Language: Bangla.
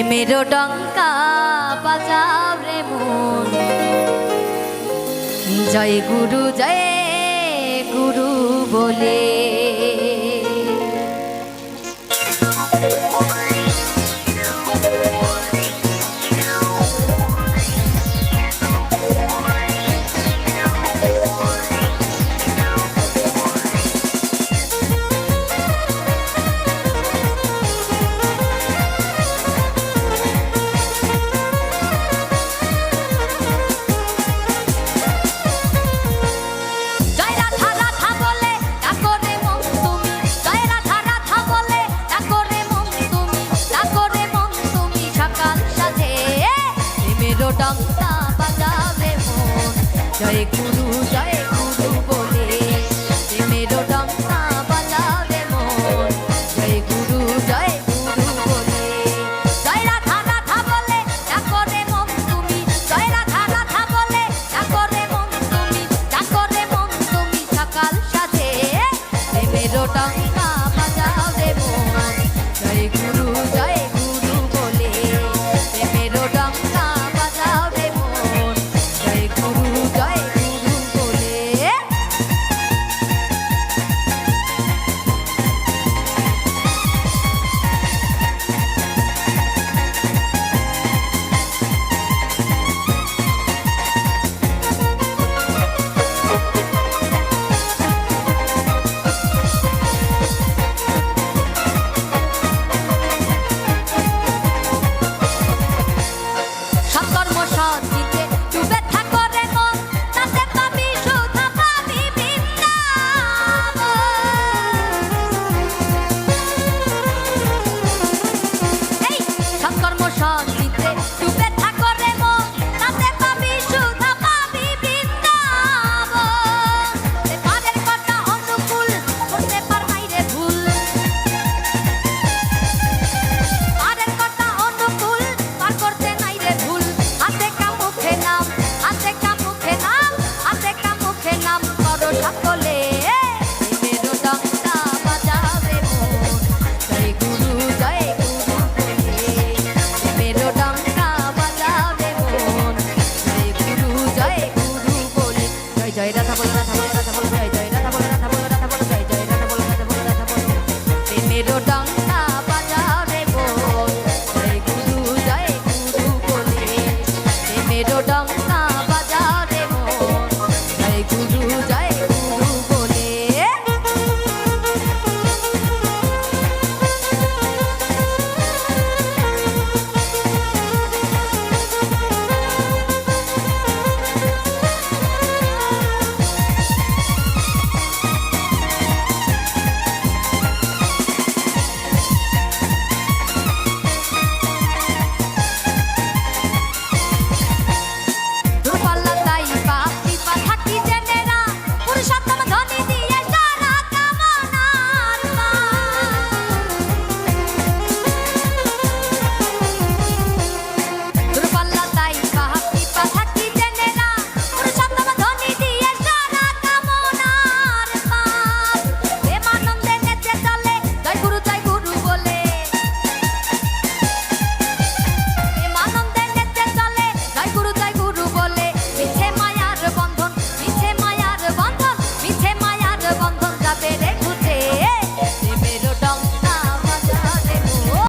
প্রেমেরও ডঙ্কা বাজাও রে মন। জয় গুরু জয় গুরু বলে। ডঙ্কা বাজাবে মন। জয় গুরু জয় গুরু বলে প্রেমের ডঙ্কা বাজাবে মন। জয় গুরু জয় গুরু বলে, জয় রাধা রাধা বলে, ডাকরে মন তুমি। জয় রাধা রাধা বলে, ডাকরে মন তুমি, ডাকরে মন তুমি সকাল সাথে প্রেমের ডঙ্কা